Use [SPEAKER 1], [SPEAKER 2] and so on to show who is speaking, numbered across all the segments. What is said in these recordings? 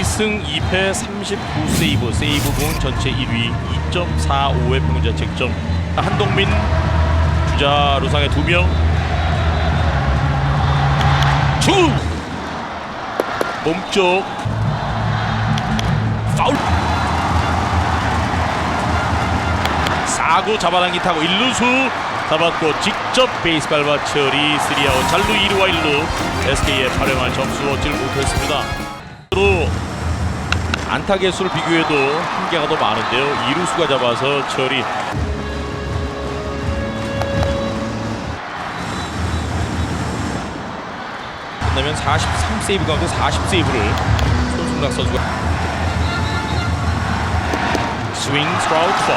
[SPEAKER 1] 2승 2패 39세이브 세이브 공 전체 1위 2.45의 평균 자책점. 한동민 주자 루상의 두명. 주! 몸쪽. 파울! 4구 잡아당기 타고 1루수 잡았고 직접 베이스 밟아 처리 3아웃. 잘루 2루와 1루. SK의 활용한 점수 얻질 못했습니다. 로 안타 개수를 비교해도 한계가 더 많은데요. 2루수가 잡아서 처리. 끝나면 43세이브 가운데 40세이브를 손승락 선수가 스윙 스트라우트 볼.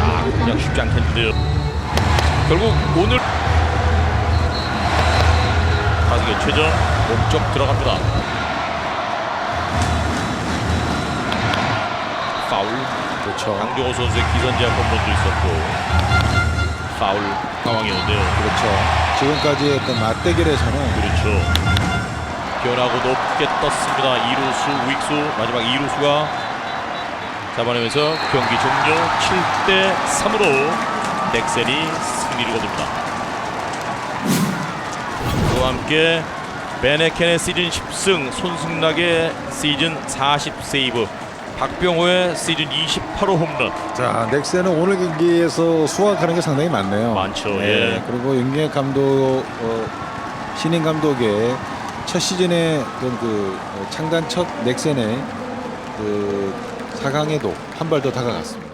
[SPEAKER 1] 아, 그냥 쉽지 않겠는데요. 결국 오늘 타석의 최전 몸쪽 들어갑니다. 파울. 그렇죠. 강정호 선수의 기선 제압 홈런도 있었고 파울 상황이었는데요.
[SPEAKER 2] 그렇죠. 지금까지 어떤 맞대결에서는
[SPEAKER 1] 그렇죠. 변하고 높게 떴습니다. 2루수, 우익수, 마지막 2루수가 잡아내면서 경기 종료 7대 3으로 넥센이 승리를 거둡니다. 그와 함께 베네켄의 시즌 10승, 손승락의 시즌 40세이브, 박병호의 시즌 28호 홈런.
[SPEAKER 2] 자 넥센은 오늘 경기에서 수확하는 게 상당히 많네요.
[SPEAKER 1] 많죠,
[SPEAKER 2] 네,
[SPEAKER 1] 예.
[SPEAKER 2] 그리고 윤경혁 감독 어, 신인 감독의 첫 어떤 그 어, 창단 첫 넥센의 그 4강에도 한 발 더 다가갔습니다.